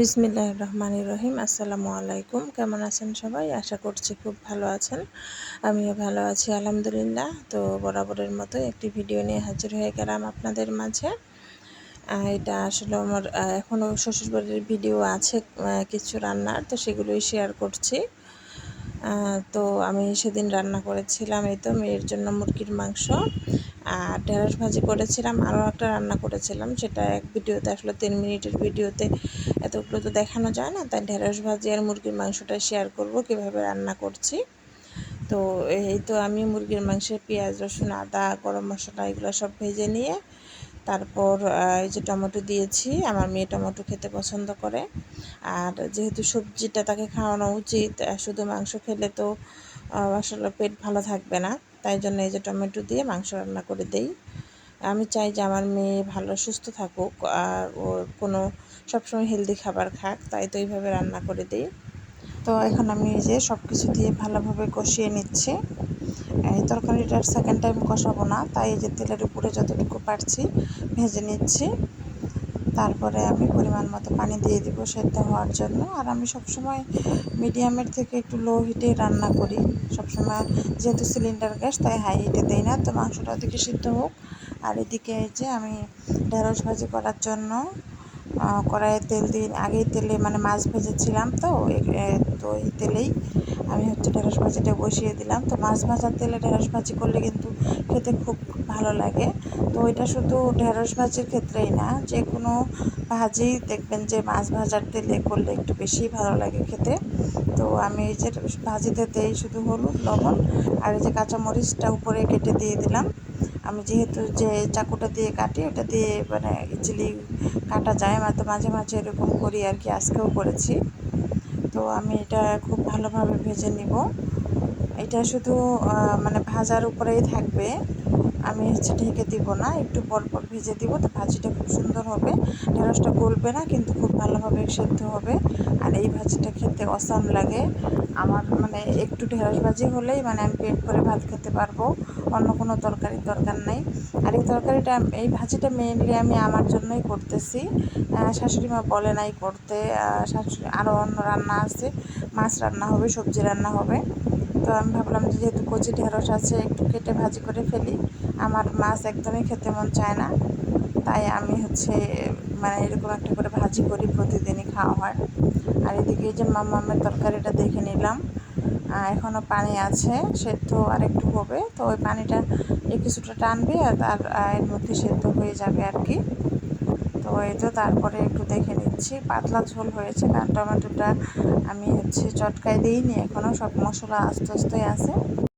বিসমিল্লাহ রহমান রহিম। আসসালামু আলাইকুম। কেমন আছেন সবাই? আশা করছি খুব ভালো আছেন। আমিও ভালো আছি, আলহামদুলিল্লাহ। তো বরাবরের মতো একটি ভিডিও নিয়ে হাজির হয়ে গেলাম আপনাদের মাঝে। এটা আসলে আমার এখনও শ্বশুরবাড়ির ভিডিও আছে কিছু রান্নার, তো সেগুলোই শেয়ার করছি। তো আমি সেদিন রান্না করেছিলাম, এই তো মেয়ের জন্য মুরগির মাংস। আর ঢেঁড়স ভাজি করেছিলাম, আরও একটা রান্না করেছিলাম। সেটা এক ভিডিওতে আসলে, তিন মিনিটের ভিডিওতে। এতগুলো তো দেখানো যায় না, তাই ঢেঁড়স ভাজি আর মুরগির মাংসটা শেয়ার করব, কীভাবে রান্না করছি। তো এই তো আমি মুরগির মাংসে পেঁয়াজ, রসুন, আদা, গরম মশলা এগুলো সব ভেজে নিয়ে, তারপর এই যে টমেটো দিয়েছি, আমার মেয়ে টমেটো খেতে পছন্দ করে। আর যেহেতু সবজিটা তাকে খাওয়ানো উচিত শুধু মাংস খেলে তো আসলে পেট ভালো থাকবে না। তাই জন্য এই যে টমেটো দিয়ে মাংস রান্না করে দেই। আমি চাই যে আমার মেয়ে ভালো, সুস্থ থাকুক আর ওর কোনো সবসময় হেলদি খাবার খাক, তাই তো এইভাবে রান্না করে দিই। তো এখন আমি এই যে সব কিছু দিয়ে ভালোভাবে কষিয়ে নিচ্ছি। এই তরকারিটার সেকেন্ড টাইম কষাবো না, তাই এই যে তেলের উপরে যতটুকু পারছি ভেজে নিচ্ছি। তারপরে আমি পরিমাণ মতো পানি দিয়ে দিব সেদ্ধ হওয়ার জন্য। আর আমি সবসময় মিডিয়ামের থেকে একটু লো হিটে রান্না করি। সবসময় যেহেতু সিলিন্ডার গ্যাস, তাই হাই হিটে দিই না। তো মাংসটা ওদিকে সিদ্ধ হোক। আর এদিকে যে আমি ঢেঁড়স ভাজি করার জন্য কড়াইয়ে তেল দিয়ে আগেই তেলে মানে মাছ ভেজেছিলাম তো তো এই তেলেই আমি হচ্ছে ঢেঁড়স ভাজিটা বসিয়ে দিলাম। তো মাছ ভাজার তেলে ঢেঁড়স ভাজি করলে কিন্তু খেতে খুব ভালো লাগে। তো এটা শুধু ঢেঁড়স ভাজির ক্ষেত্রেই না যে কোনো ভাজি দেখবেন যে মাছ ভাজার তেলে করলে একটু বেশি ভালো লাগে খেতে। তো আমি এই যে ভাজিতে দেই শুধু হলুদ, লবণ আর এই যে কাঁচামরিচটা উপরে কেটে দিয়ে দিলাম। আমি যেহেতু যে চাকুটা দিয়ে কাটি, ওটা দিয়ে মানে ইজিলি কাটা যায়। আমার তো মাঝে মাঝে এরকম করি আর কি, আজকেও করেছি। তো আমি এটা খুব ভালোভাবে ভেজে নিব। এটা শুধু মানে ভাজার উপরেই থাকবে। আমি হচ্ছে ঢেকে দিব না, একটু পর পর ভেজে দিব। তো ভাজিটা খুব সুন্দর হবে। ঢেঁড়সটা গলবে না, কিন্তু খুব ভালোভাবে সেদ্ধ হবে। আর এই ভাজিটা খেতে অসাম লাগে। আমার মানে একটু ঢেঁড়স ভাজি হলেই মানে আমি পেট করে ভাত খেতে পারব। অন্য কোনো তরকারির দরকার নেই। আর এই তরকারিটা, এই ভাজিটা মেনলি আমি আমার জন্যই করতেছি। শাশুড়ি মা বলে নাই করতে। শাশুড়ি আরও অন্য রান্না আছে। মাছ রান্না হবে, সবজি রান্না হবে। তো আমি ভাবলাম যে যেহেতু কচি ঢেঁড়স আছে, একটু কেটে ভাজি করে ফেলি। আমার মাছ একদমই খেতে মন চায় না। তাই আমি হচ্ছে মানে এরকম একটা করে ভাজি করি, প্রতিদিনই খাওয়া হয়। আর এদিকে যে মামের তরকারিটা দেখে নিলাম। এখনও পানি আছে, সেদ্ধ আর একটু হবে। তো ওই পানিটা কিছুটা টানবে আর তার এর মধ্যে সেদ্ধ হয়ে যাবে আর কি। তো ওই তো তারপরে একটু দেখে নিচ্ছি। পাতলা ঝোল হয়েছে কারণ টমেটোটা আমি হচ্ছে চটকায় দিইনি এখনও সব মশলা আস্তে আস্তে আছে।